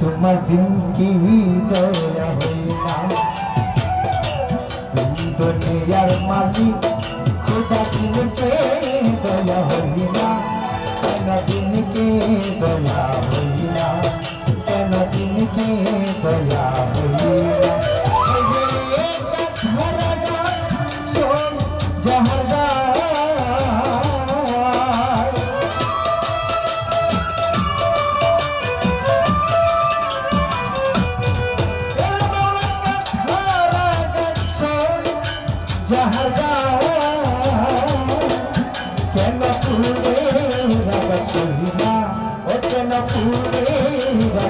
তোমার দিন কি দয়া হইলা দুনিয়ার মালিক খোদা দিনকে দয়া হইলা কেন দিনকে দয়া হইলা কেন দিনকে দয়া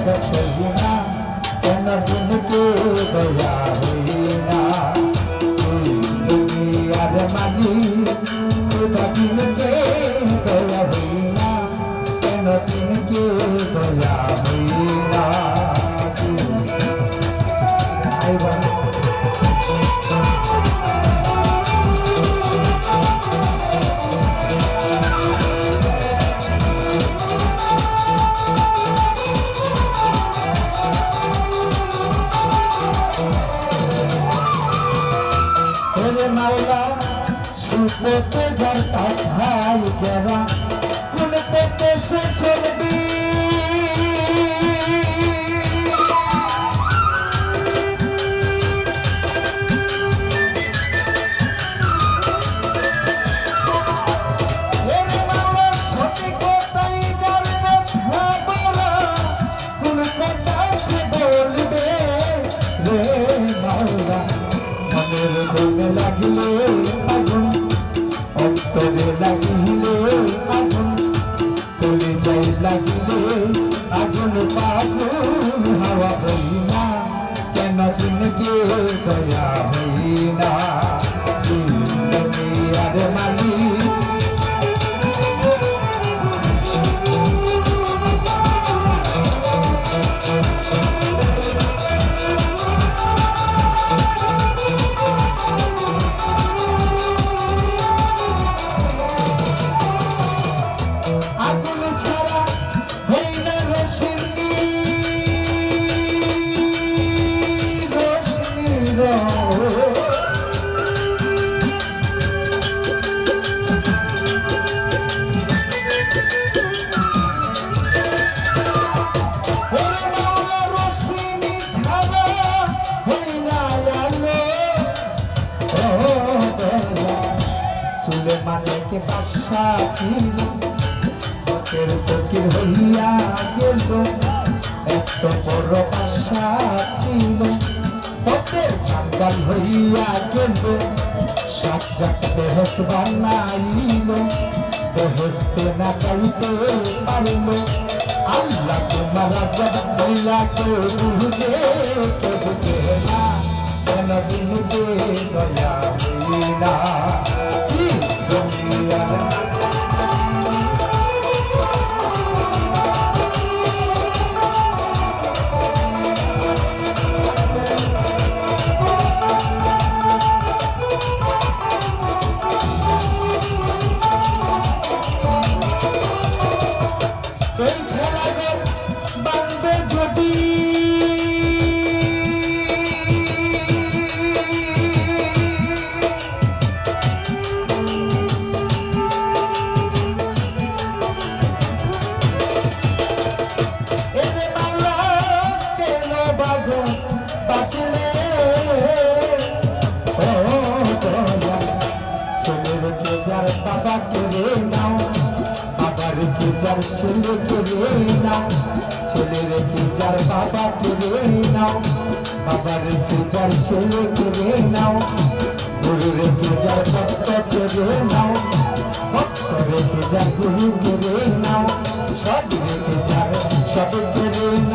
রাগা চলিনা কেন দিনকে দয়া সুপতে যার কাঠাই গেরা কোন পেটে সে চলবি मदीना के के गया है। সুলেমানকে বাদশা ছিল পথের ফকির হইয়া গেল। এত বড় বাসা ছিল, পথের কাঙ্গাল হইয়া গেল। সাজ্জাক বেহস বানাইল বেহস্তে না গাইতে পারিল। আল্লাহ তোমার রাজা মহিলাকে বুঝে কে বুঝে না কেন দিনকে দয়া হইলা। যার ছেলে রে নাও ছেলে রেখে যার বাবা রে নাও বাবা রেখে যার ছেলে রে নাও গুরু রেখে যার ভক্ত রে নাও ভক্ত রেখে যার গুরু রে নাও সব রেখে যার সব রে নাও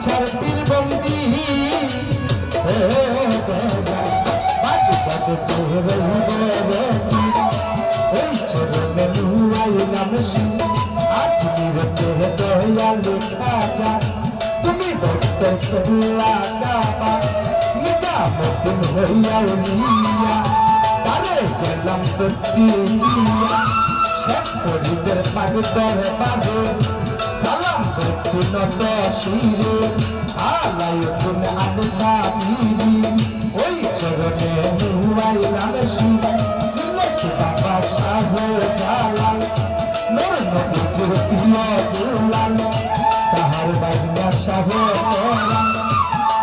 ছবির বন্দি তুমি ভক্ত করলা বাবা মিটা মত হইয়া নিয়া তারে গেলাম সত্যি নিয়া সব পরিদের পাগ দরবারে সালাম নত শিরে, আলাই তুন আনসা বিবি ওই চরণে নুয়াইলাম শিব সিলেট বাবা শাহ জালাল। মোর নবীজির প্রিয় দুলাল, তাহার বাগনা শাহ পরাণ।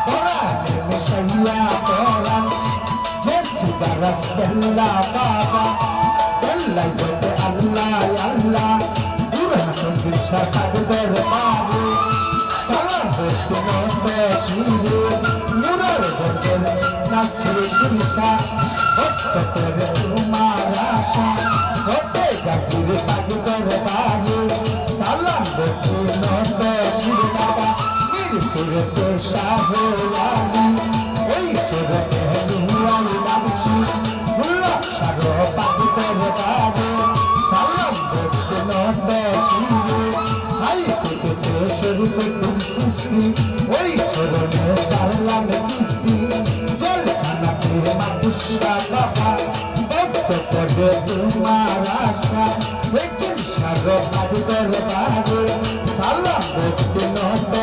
পরাণে মিশাইয়া পরাণ। যে সুদা রসগোল্লা বাবা বলতে আল্লাহ আল্লাহ। শাখার দরবারে সালাম বসতে নন্দ শিরে মুরার বদল নাসির দিশা ভক্ত করে তোমার আশা হতে গাছির পাখি দরবারে তুম সৃষ্টি ওই চরণে সালাম কিস্তি জল খানাতে মাতুসা বাবা ভক্ত করে তোমার আশা একদিন সাগর পাগদের বাগে সালাম দেখতে নত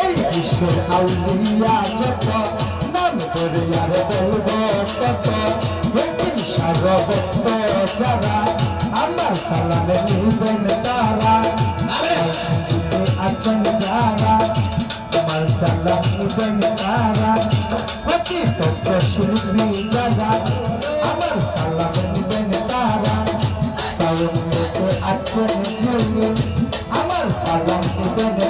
এই বিশ্বের আউলিয়া যত নাম করে আর বলব কত একদিন যারা আমার সালামে নিবেন তারা। আছেন যারা আমার সালাম নিবেন তারা। অতি তত্ত্ব শিল্পী যারা আমার সালাম নিবেন তারা। সাউন্ডে আছেন যিনি আমার সালাম নিবেন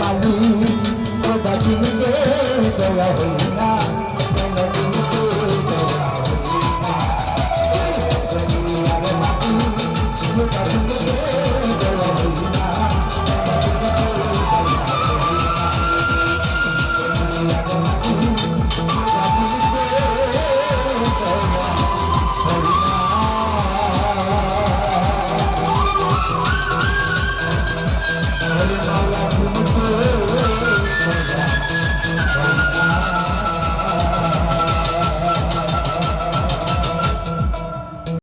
মালিক খোদা দিনকে দয়া হইনা কেন